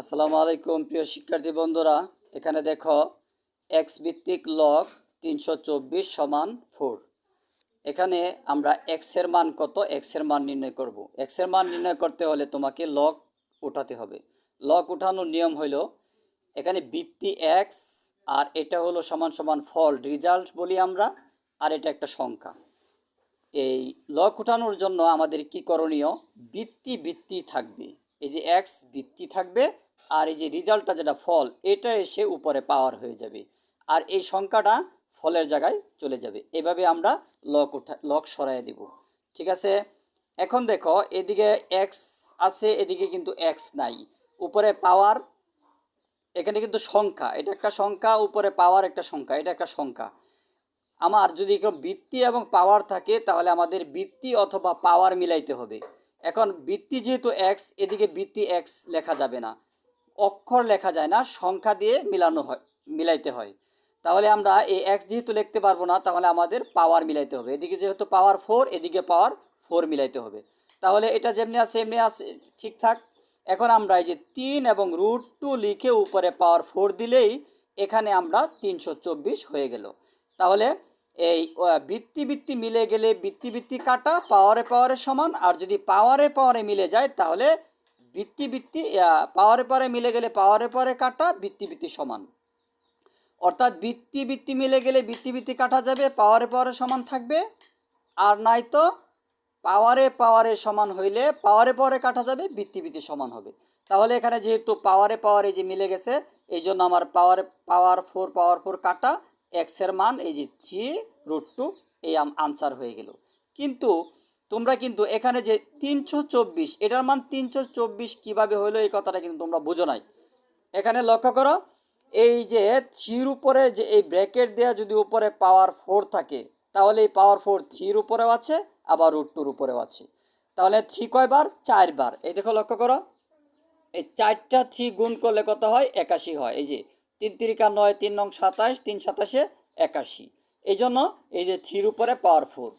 আসসালামু আলাইকুম, প্রিয় শিক্ষার্থী বন্ধুরা। এখানে দেখো এক্স ভিত্তিক লগ তিনশো চব্বিশ সমান ফোর এখানে আমরা এক্সের মান কত? এক্সের মান নির্ণয় করব। এক্সের মান নির্ণয় করতে হলে তোমাকে লগ উঠাতে হবে। লগ উঠানোর নিয়ম হলো, এখানে ভিত্তি এক্স আর এটা হলো সমান সমান ফল রেজাল্ট বলি আমরা, আর এটা একটা সংখ্যা। এই লক উঠানোর জন্য আমাদের কি করণীয়? বৃত্তি বৃত্তি থাকবে। এই যে এক্স বৃত্তি থাকবে আর এই যে রেজাল্টটা যেটা ফল, এটা এসে উপরে পাওয়ার হয়ে যাবে। আর এই সংখ্যাটা ফলের জায়গায় চলে যাবে। এভাবে আমরা লক উঠা লক সরাই দিব। ঠিক আছে? এখন দেখো, এদিকে এক্স আছে, এদিকে কিন্তু এক্স নাই। উপরে পাওয়ার এখানে কিন্তু সংখ্যা। এটা একটা সংখ্যা, উপরে পাওয়ার একটা সংখ্যা। এটা একটা সংখ্যা। আমার যদি কেউ বৃত্তি এবং পাওয়ার থাকে, তাহলে আমাদের বৃত্তি অথবা পাওয়ার মিলাইতে হবে। এখন বৃত্তি যেহেতু এক্স এদিকে বৃত্তি এক্স লেখা যাবে না। অক্ষর লেখা যায় না, সংখ্যা দিয়ে মিলানো হয়, মিলাইতে হয়। তাহলে আমরা এই এক্স যেহেতু লিখতে পারব না, তাহলে আমাদের পাওয়ার মিলাইতে হবে। এদিকে যেহেতু পাওয়ার ফোর এদিকে পাওয়ার ফোর মিলাইতে হবে। তাহলে এটা যেমনি আছে, এমনি আছে ঠিকঠাক এখন আমরা এই যে তিন এবং রুট টু লিখে উপরে পাওয়ার ফোর দিলেই এখানে আমরা তিনশো চব্বিশ হয়ে গেল। তাহলে এই বৃত্তি বৃত্তি মিলে গেলে বৃত্তি বৃত্তি কাটা পাওয়ারে পাওয়ারে সমান, আর যদি পাওয়ারে পাওয়ারে মিলে যায়, তাহলে বৃত্তি বৃত্তি আহ, পাওয়ারে পাওয়ারে মিলে গেলে পাওয়ারে পাওয়ারে কাটা বৃত্তি বৃত্তি সমান। অর্থাৎ বৃত্তি বৃত্তি মিলে গেলে বৃত্তি বৃত্তি কাটা যাবে পাওয়ারে পাওয়ারে সমান থাকবে। আর নাই তো পাওয়ারে পাওয়ারে সমান হইলে পাওয়ারে পাওয়ারে কাটা যাবে বৃত্তি বৃত্তি সমান হবে। তাহলে এখানে যেহেতু পাওয়ারে পাওয়ারে যে মিলে গেছে এই জন্য আমার পাওয়ারে পাওয়ার ফোর পাওয়ার ফোর কাটা এক্সের মান এই যে থ্রি রুট টু এই আনসার হয়ে গেল। কিন্তু তোমরা কিন্তু এখানে যে তিনশো চব্বিশ, এটার মান তিনশো চব্বিশ কীভাবে হলো এই কথাটা কিন্তু তোমরা বুঝো নাই। এখানে লক্ষ্য করো, এই যে থ্রির উপরে যে এই ব্র্যাকেট দেওয়া যদি উপরে পাওয়ার ফোর থাকে, তাহলে এই পাওয়ার ফোর থ্রির উপরেও আছে, আবার রুট টুর উপরেও আছে। তাহলে থ্রি কয়বার? চারবার। এই দেখো লক্ষ্য করো, এই চারটা থ্রি গুণ করলে কত হয়? একাশি হয়। এই যে তিন তিরিকা নয়, তিন নং সাতাশ, তিন সাতাশে একাশি। এই জন্য এই যে থ্রির উপরে পাওয়ার ফোর।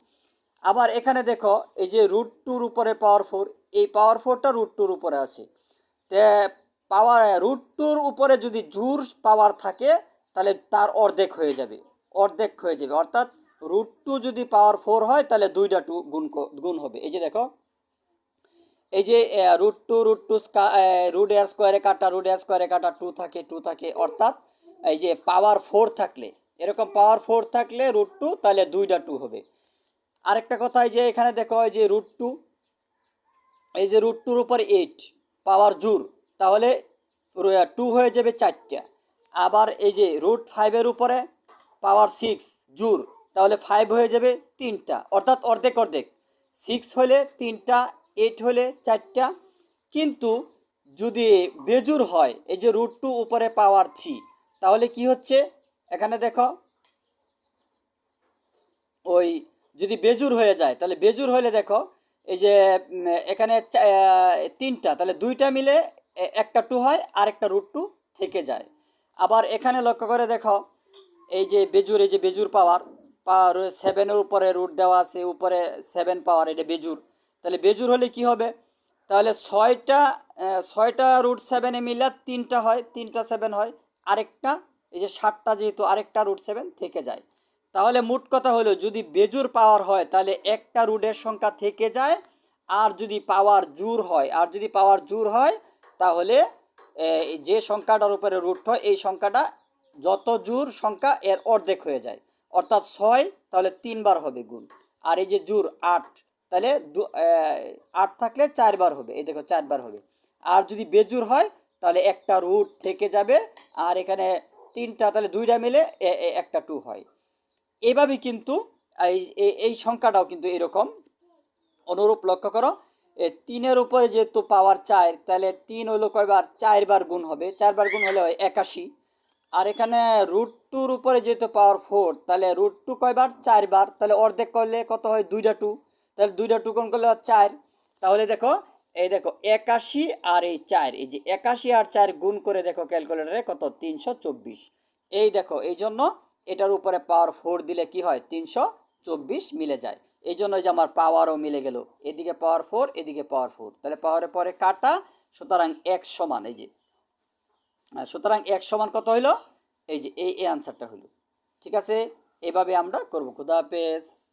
আবার এখানে দেখো, এই যে রুট টুর উপরে পাওয়ার ফোর এই পাওয়ার ফোরটা রুট টুর উপরে আছে। তে পাওয়ার রুট টুর উপরে যদি জোর পাওয়ার থাকে, তাহলে তার অর্ধেক হয়ে যাবে। অর্ধেক হয়ে যাবে। অর্থাৎ রুট টু যদি পাওয়ার ফোর হয়, তাহলে দুইটা টু গুণ গুণ হবে। এই যে দেখো, এই যে root two root two root air স্কোয়ারে কাটা রুট এয়ার স্কোয়ারে কাটা টু থাকে টু থাকে, অর্থাৎ এই যে পাওয়ার ফোর থাকলে, এরকম পাওয়ার ফোর থাকলে রুট টু তাহলে দুইটা টু হবে। আরেকটা কথা এই যে এখানে দেখো, এই যে রুট টু এই যে রুট টুর উপর এইট পাওয়ার জোর তাহলে টু হয়ে যাবে চারটা। আবার এই যে রুট ফাইভের উপরে পাওয়ার সিক্স জোর তাহলে ফাইভ হয়ে যাবে তিনটা। অর্থাৎ অর্ধেক অর্ধেক। সিক্স হলে তিনটা এইট হলে চারটা। কিন্তু যদি বেজুর হয়, এই যে রুট টু উপরে পাওয়ার থ্রি তাহলে কি হচ্ছে? এখানে দেখো, ওই যদি বেজুর হয়ে যায়, তাহলে বেজুর হলে দেখো, এই যে এখানে তিনটা, তাহলে দুইটা মিলে একটা টু হয় আর একটা রুট টু থেকে যায়। আবার এখানে লক্ষ্য করে দেখো, এই যে বেজুর, এই যে বেজুর পাওয়ার পাওয়ার সেভেনের উপরে রুট দেওয়া আছে, উপরে সেভেন পাওয়ার, এটা বেজুর। তাহলে বেজুর হলে কি হবে? তাহলে ছয়টা ছয়টা রুট সেভেনে মিলে তিনটা হয়, তিনটা সেভেন হয়, আরেকটা, এই যে সাতটা যেহেতু আরেকটা রুট সেভেন থেকে যায়। তাহলে মোট কথা হলো, যদি বেজুর পাওয়ার হয়, তাহলে একটা রুটের সংখ্যা থেকে যায়। আর যদি পাওয়ার জোর হয়, আর যদি পাওয়ার জোর হয়, তাহলে যে সংখ্যাটার উপরে রুট হয়, এই সংখ্যাটা যত জোর সংখ্যা এর অর্ধেক হয়ে যায়। অর্থাৎ ছয়, তাহলে তিনবার হবে গুণ। আর এই যে জোর আট, তাহলে দু- আট থাকলে চারবার হবে। এই দেখো, চারবার হবে। আর যদি বেজুর হয়, তাহলে একটা রুট থেকে যাবে। আর এখানে তিনটা, তাহলে দুইটা মিলে একটা টু হয়। এভাবে কিন্তু এই সংখ্যাটাও কিন্তু এরকম। অনুরূপ লক্ষ্য করো তিনের উপরে যেহেতু পাওয়ার চার, তাহলে তিন হলো কয়বার? চারবার গুণ হবে। চারবার গুণ হলে হয় একাশি। আর এখানে রুট টুর উপরে যেহেতু পাওয়ার ফোর তাহলে রুট টু কয়বার? চারবার। তাহলে অর্ধেক করলে কত হয়? দুইটা টু তাহলে দুইটা টু কোন করলে চার। তাহলে দেখো, এই দেখো, একাশি আর এই চার। এই যে একাশি আর চার গুণ করে দেখো ক্যালকুলেটারে কত? তিনশো চব্বিশ। এই দেখো, এই জন্য এটার উপরে পাওয়ার ফোর দিলে কি হয়? তিনশো চব্বিশ মিলে যায়। এই জন্য যে আমার পাওয়ারও মিলে গেল। এদিকে পাওয়ার ফোর এদিকে পাওয়ার ফোর তাহলে পাওয়ারের পরে কাটা, সুতরাং এক সমান, এই যে। সুতরাং এক সমান কত হইল? এই যে, এই আনসারটা হইল। ঠিক আছে? এভাবে আমরা করব। খুদা হাফেজ।